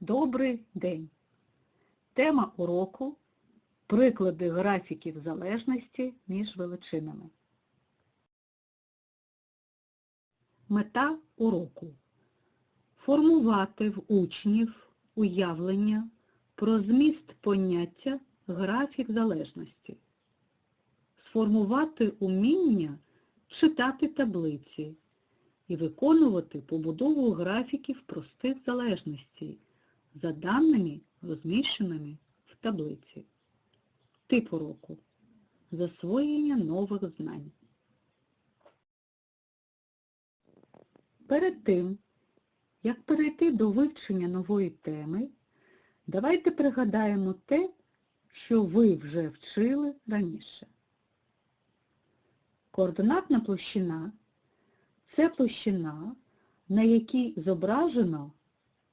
Добрий день! Тема уроку Приклади графіків залежності між величинами. Мета уроку Формувати в учнів уявлення про зміст поняття графік залежності. Сформувати уміння читати таблиці і виконувати побудову графіків простих залежностей за даними, розміщеними в таблиці. Тип уроку. Засвоєння нових знань. Перед тим, як перейти до вивчення нової теми, давайте пригадаємо те, що ви вже вчили раніше. Координатна площина – це площина, на якій зображено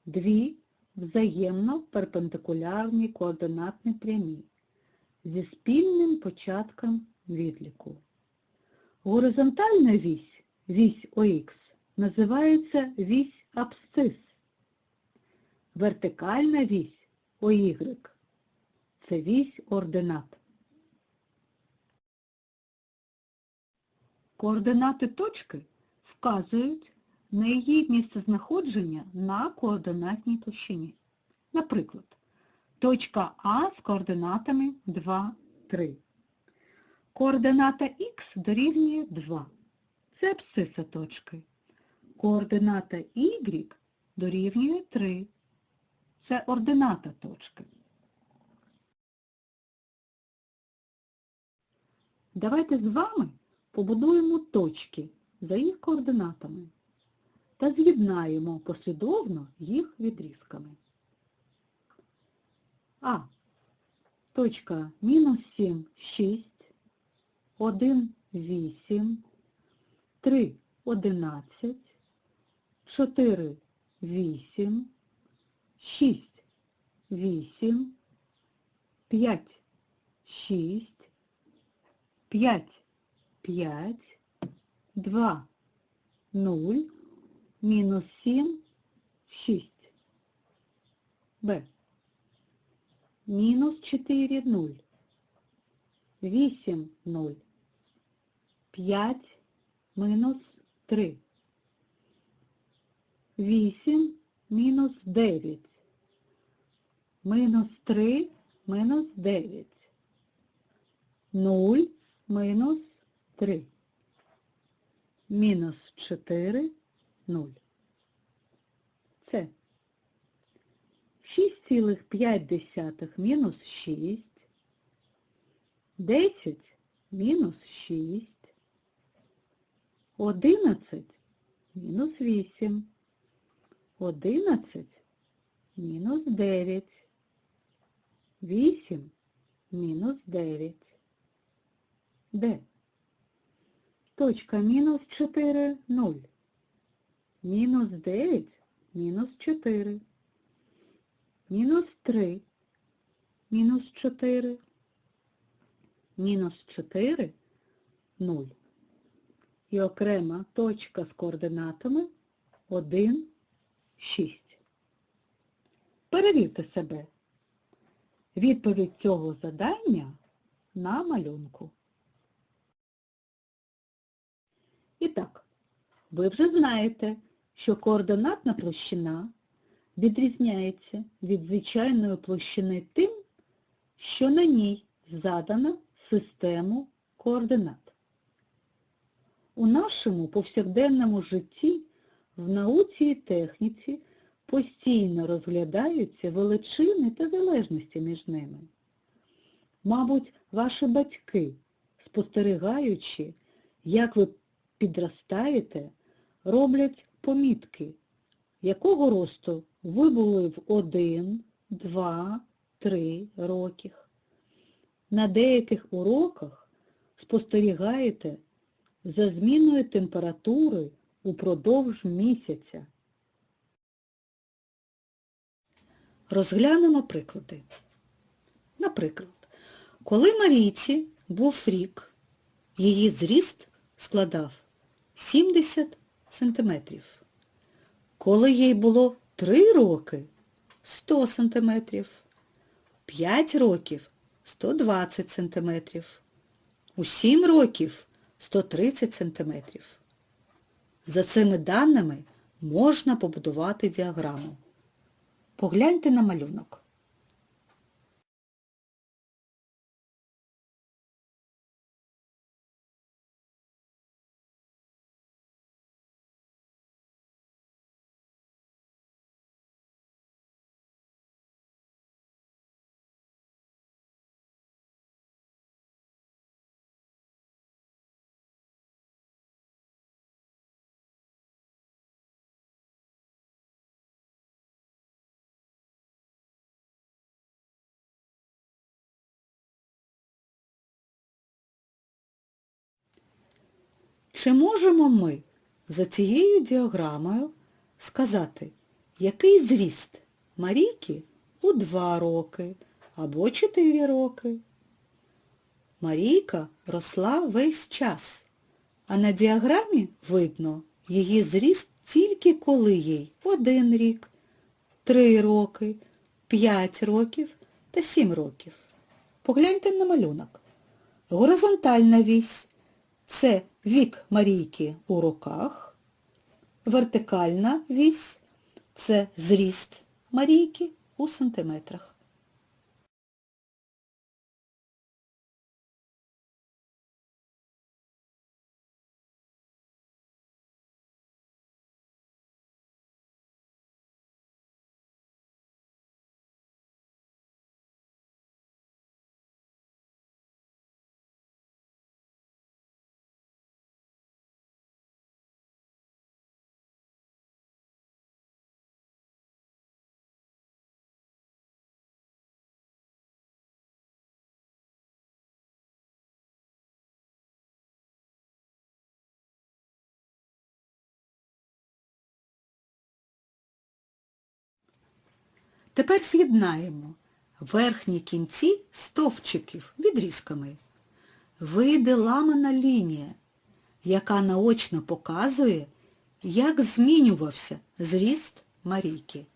дві взаємно перпендикулярні координатні прямі зі спільним початком відліку. Горизонтальна вісь, вісь ОХ, називається вісь абсцис. Вертикальна вісь ОY – це вісь ординат. Координати точки вказують на її місцезнаходження на координатній площині. Наприклад, точка А з координатами 2, 3. Координата Х дорівнює 2. Це абсциса точки. Координата Y дорівнює 3. Це ордината точки. Давайте з вами побудуємо точки за їх координатами та з'єднаємо послідовно їх відрізками. А. Точка мінус 7, 6, 1, 8, 3, 11, 4, 8, 6, 8, 5, 6, 5, 5, 2, 0, мінус 7, 6. Б. Мінус 4, 0. 8, 0. 5, мінус 3. 8, мінус 9. Мінус 3, мінус 9. 0, мінус 3. Мінус 4, 0. Це 6,5 мінус 6, 10 мінус 6, 11 мінус 8, 11 мінус 9, 8 мінус 9. Д. Точка мінус 4, 0. Мінус 9, мінус 4. Мінус 3, мінус 4, мінус 4, 0. І окрема точка з координатами 1, 6. Перевірте себе. Відповідь цього задання на малюнку. І так, ви вже знаєте, що координатна площина відрізняється від звичайної площини тим, що на ній задано систему координат. У нашому повсякденному житті, в науці і техніці постійно розглядаються величини та залежності між ними. Мабуть, ваші батьки, спостерігаючи, як ви підростаєте, роблять помітки, якого росту ви були в 1, 2, 3 років. На деяких уроках спостерігаєте за зміною температури упродовж місяця. Розглянемо приклади. Наприклад, коли Марійці був рік, її зріст складав 70 сантиметрів. Коли їй було три роки, 100 см, 5 років 120 см, у 7 років 130 см. За цими даними можна побудувати діаграму. Погляньте на малюнок. Чи можемо ми за цією діаграмою сказати, який зріст Марійки у 2 роки або 4 роки? Марійка росла весь час, а на діаграмі видно її зріст тільки коли їй 1 рік, 3 роки, 5 років та 7 років. Погляньте на малюнок. Горизонтальна вісь це вік Марійки у руках, вертикальна вісь це зріст Марійки у сантиметрах. Тепер з'єднаємо верхні кінці стовпчиків відрізками. Вийде ламана лінія, яка наочно показує, як змінювався зріст Марійки.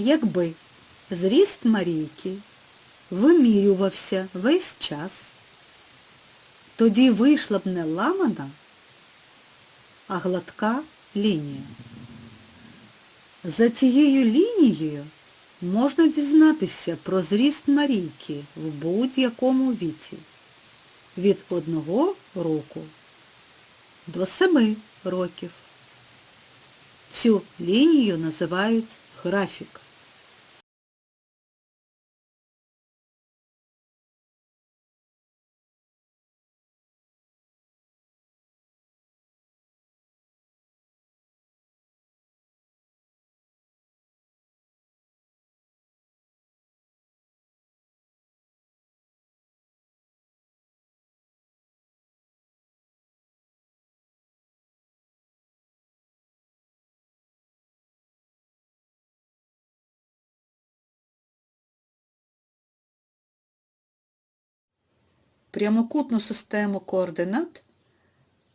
Якби зріст Марійки вимірювався весь час, тоді вийшла б не ламана, а гладка лінія. За цією лінією можна дізнатися про зріст Марійки в будь-якому віці від одного року до семи років. Цю лінію називають графік. Прямокутну систему координат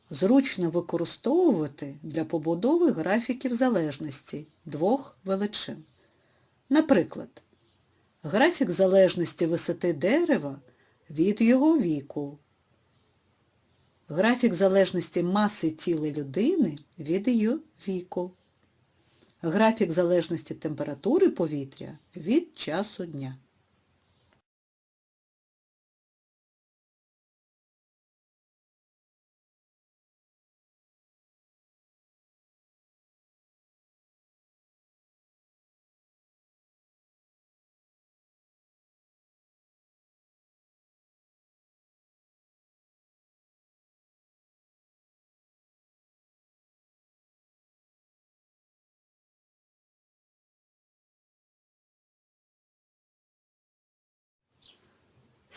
зручно використовувати для побудови графіків залежності двох величин. Наприклад, графік залежності висоти дерева від його віку, графік залежності маси тіла людини від її віку, графік залежності температури повітря від часу дня.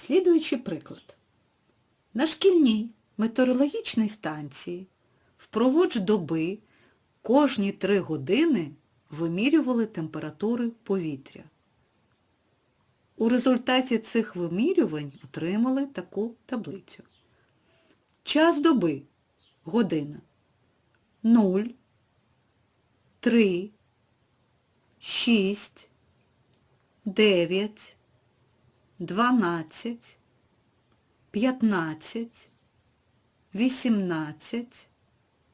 Слідуючий приклад. На шкільній метеорологічній станції впродовж доби Кожні три години вимірювали температури повітря. У результаті цих вимірювань отримали таку таблицю. Час доби – година 0, 3, 6, 9, 12, 15, 18,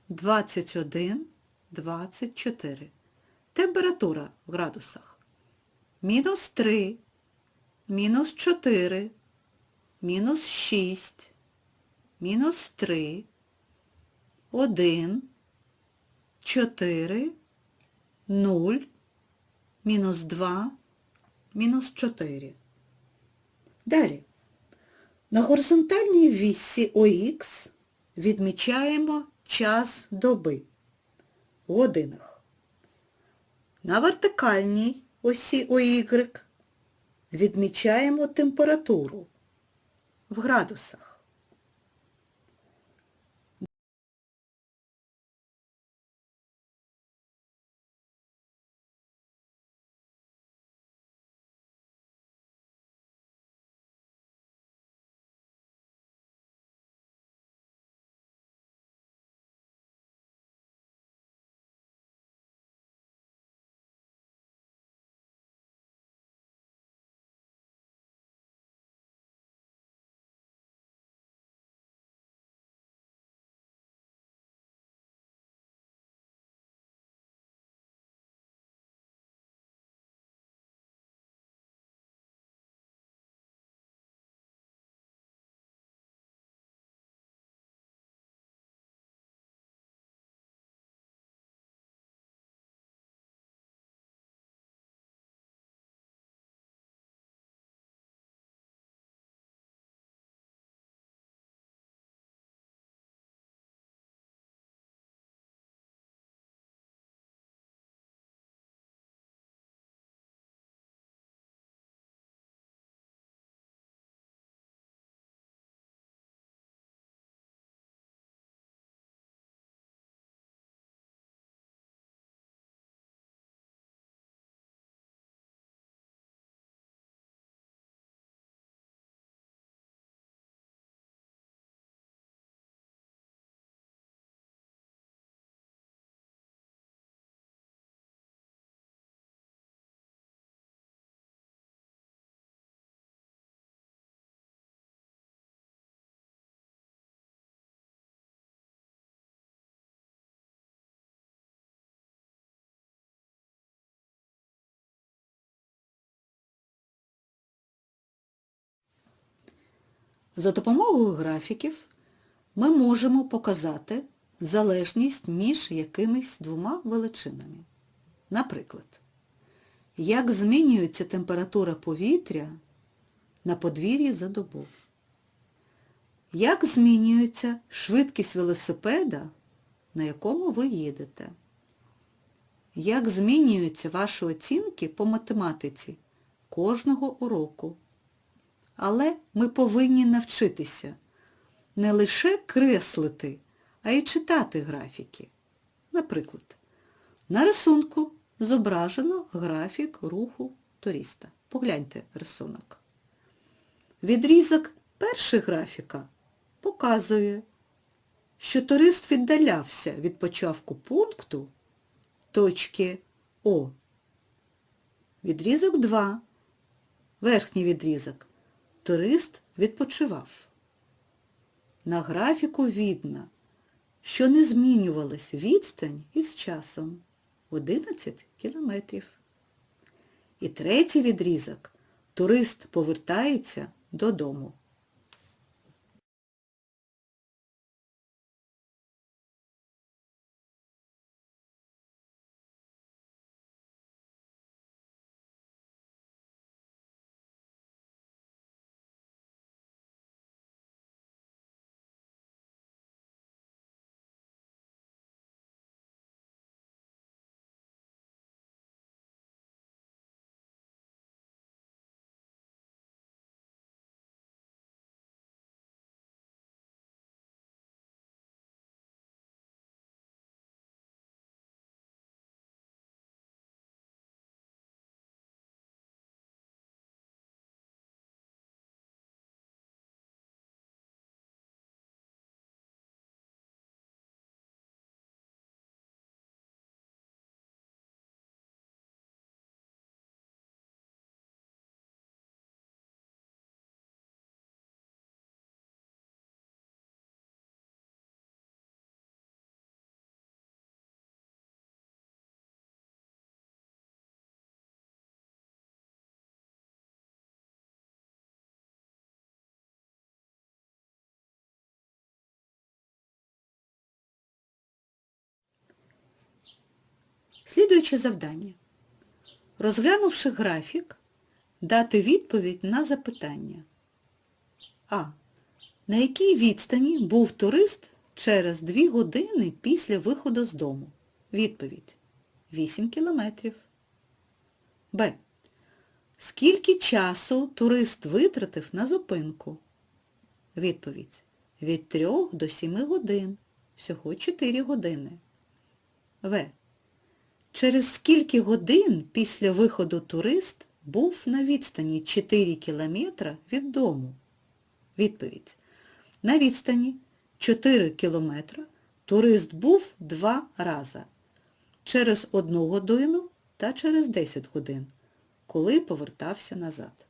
21, 24. Температура в градусах. Мінус 3, мінус 4, мінус 6, мінус 3, 1, 4, 0, мінус 2, мінус 4. Далі. На горизонтальній вісі ОХ відмічаємо час доби в годинах. На вертикальній осі ОY відмічаємо температуру в градусах. За допомогою графіків ми можемо показати залежність між якимись двома величинами. Наприклад, як змінюється температура повітря на подвір'ї за добу. Як змінюється швидкість велосипеда, на якому ви їдете? Як змінюються ваші оцінки по математиці кожного уроку? Але ми повинні навчитися не лише креслити, а й читати графіки. Наприклад, на рисунку зображено графік руху туриста. Погляньте рисунок. Відрізок першого графіка показує, що турист віддалявся від початку пункту точки О. Відрізок 2. Верхній відрізок. Турист відпочивав. На графіку видно, що не змінювалась відстань із часом 11 кілометрів. І третій відрізок. Турист повертається додому. Слідуюче завдання. Розглянувши графік, дати відповідь на запитання. А. На якій відстані був турист через 2 години після виходу з дому? Відповідь. 8 кілометрів. Б. Скільки часу турист витратив на зупинку? Відповідь. Від 3 до 7 годин. Всього 4 години. В. Через скільки годин після виходу турист був на відстані 4 кілометра від дому? Відповідь. На відстані 4 кілометра турист був два рази. Через 1 годину та через 10 годин, коли повертався назад.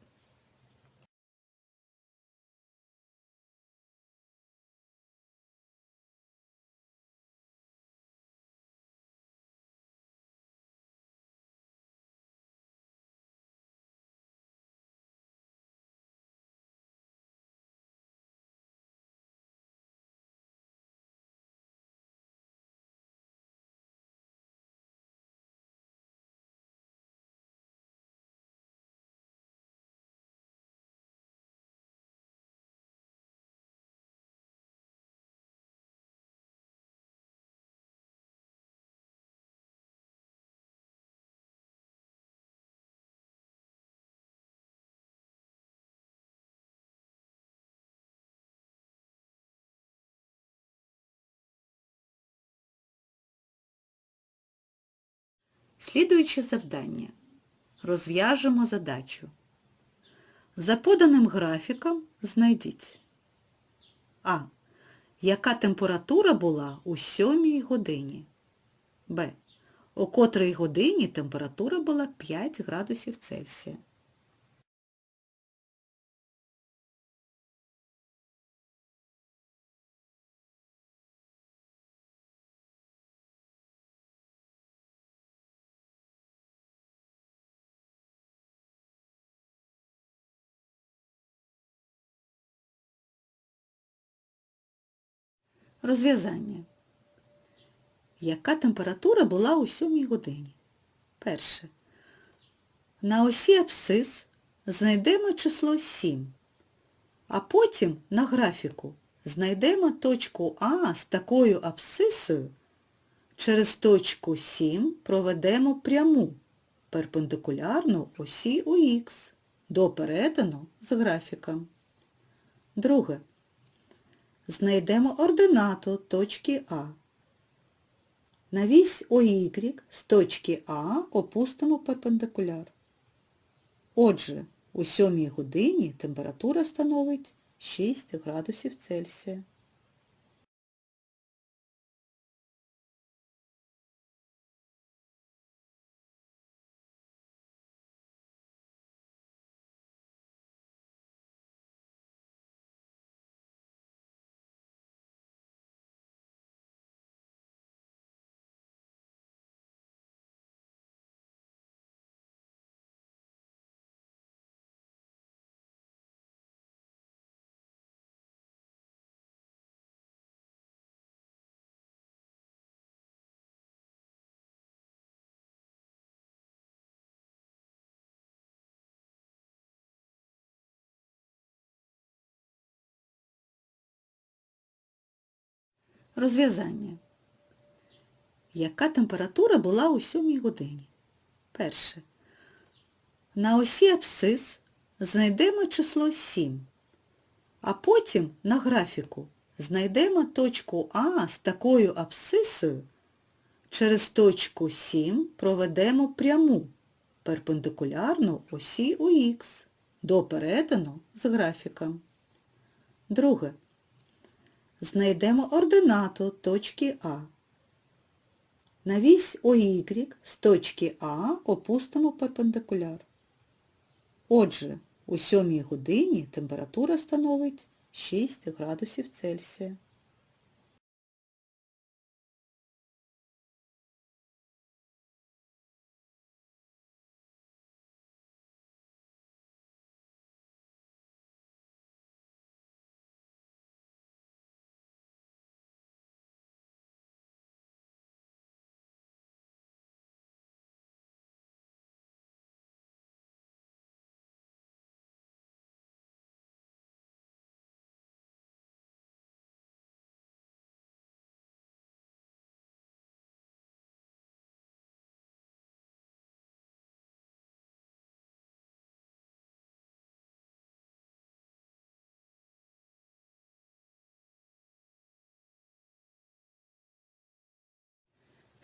Слідуюче завдання. Розв'яжемо задачу. За поданим графіком знайдіть А. Яка температура була у 7 годині? Б. О котрій годині температура була 5 градусів Цельсія. Розв'язання. Яка температура була у 7 годині? Перше. На осі абсцис знайдемо число 7, а потім на графіку знайдемо точку А з такою абсцисою. Через точку 7 проведемо пряму перпендикулярну осі ОХ до перетину з графіком. Друге. Знайдемо ординату точки А. На вісь ОY з точки А опустимо перпендикуляр. Отже, у 7 годині температура становить 6 градусів Цельсія. Розв'язання. Яка температура була у 7 годині? Перше. На осі абсцис знайдемо число 7, а потім на графіку знайдемо точку А з такою абсцисою. Через точку 7 проведемо пряму перпендикулярну осі ОХ до перетину з графіком. Друге. Знайдемо ординату точки А. На вісь ОY з точки А опустимо перпендикуляр. Отже, у 7 годині температура становить 6 градусів Цельсія.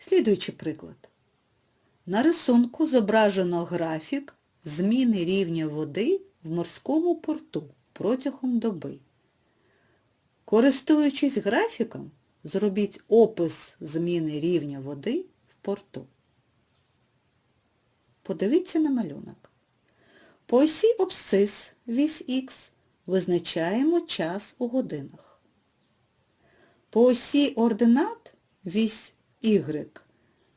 Слідуючий приклад. На рисунку зображено графік зміни рівня води в морському порту протягом доби. Користуючись графіком, зробіть опис зміни рівня води в порту. Подивіться на малюнок. По осі обсцис вісь Х визначаємо час у годинах. По осі ординат вісь Y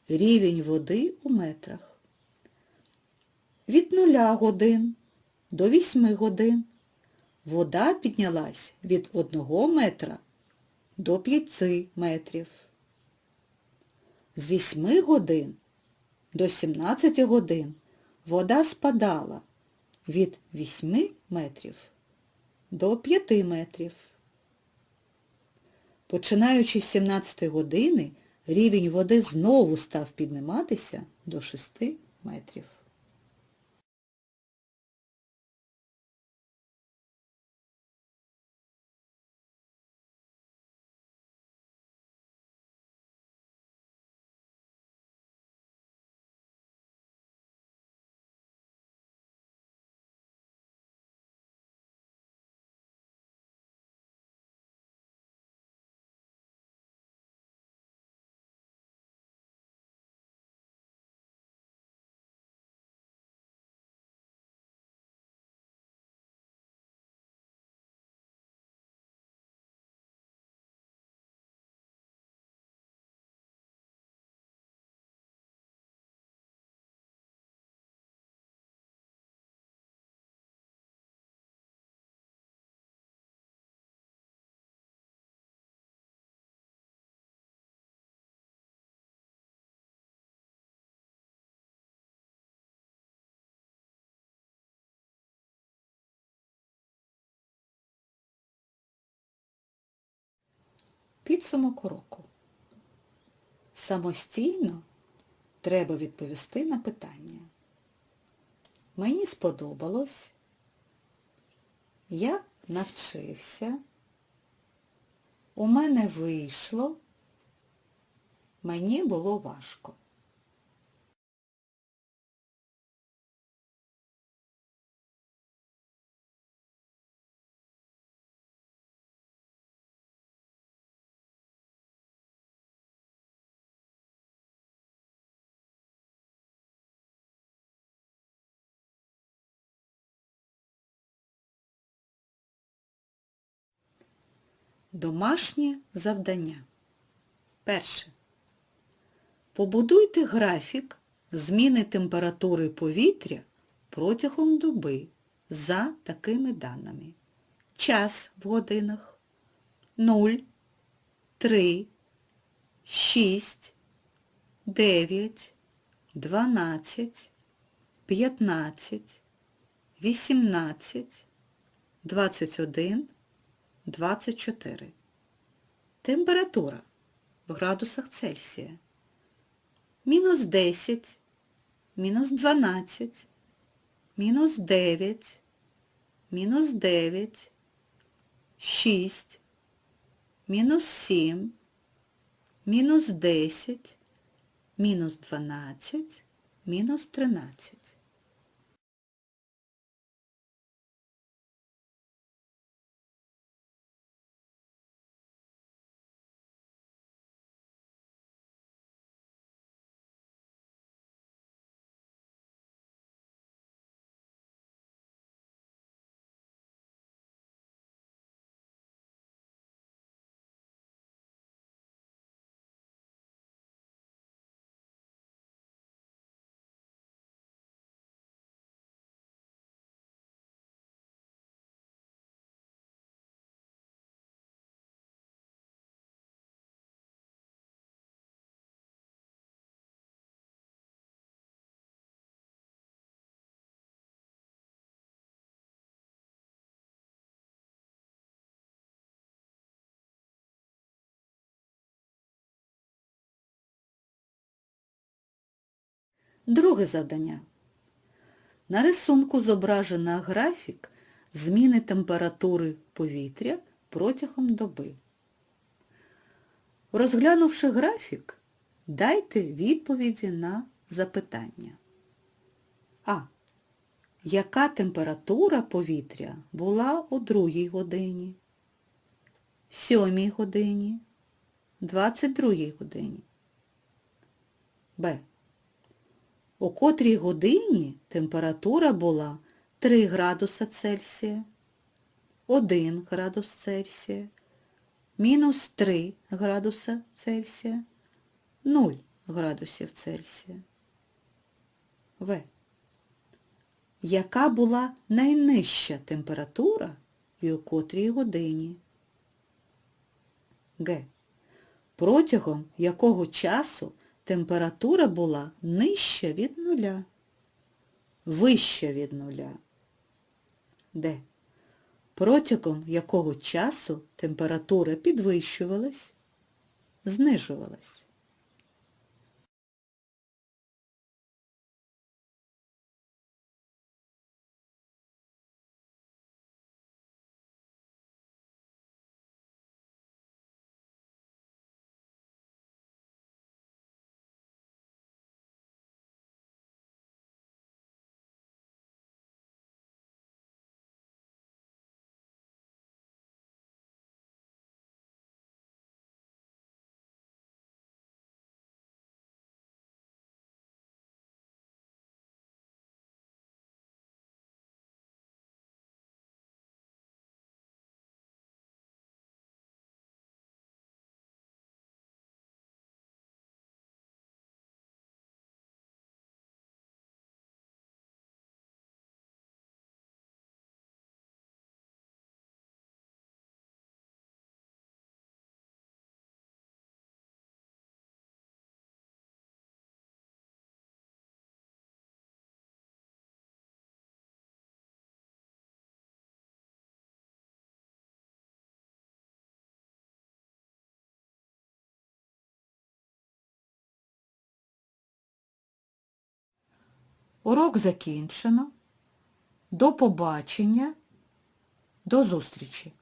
рівень води у метрах. Від нуля годин до 8 годин вода піднялась від 1 метра до 5 метрів. З 8 годин до 17 годин вода спадала від 8 метрів до 5 метрів. Починаючи з 17 години, рівень води знову став підніматися до 6 метрів. Підсумок уроку. Самостійно треба відповісти на питання. Мені сподобалось. Я навчився. У мене вийшло. Мені було важко. Домашнє завдання. Перше. Побудуйте графік зміни температури повітря протягом доби за такими даними. Час в годинах 0, 3, 6, 9, 12, 15, 18, 21, 24. Температура в градусах Цельсія. Мінус 10, мінус 12, мінус 9, мінус 9, 6, мінус 7, мінус 10, мінус 12, мінус 13. Друге завдання. На рисунку зображено графік зміни температури повітря протягом доби. Розглянувши графік, Дайте відповіді на запитання. А. Яка температура повітря була о 2 годині, 7 годині, 22 годині? Б. О котрій годині температура була 3 градуса Цельсія, 1 градус Цельсія, мінус 3 градуса Цельсія, 0 градусів Цельсія. В. Яка була найнижча температура і о котрій годині? Г. Протягом якого часу температура була нижча від нуля, вища від нуля? Д. Протягом якого часу температура підвищувалась, знижувалась? Урок закінчено. До побачення. До зустрічі!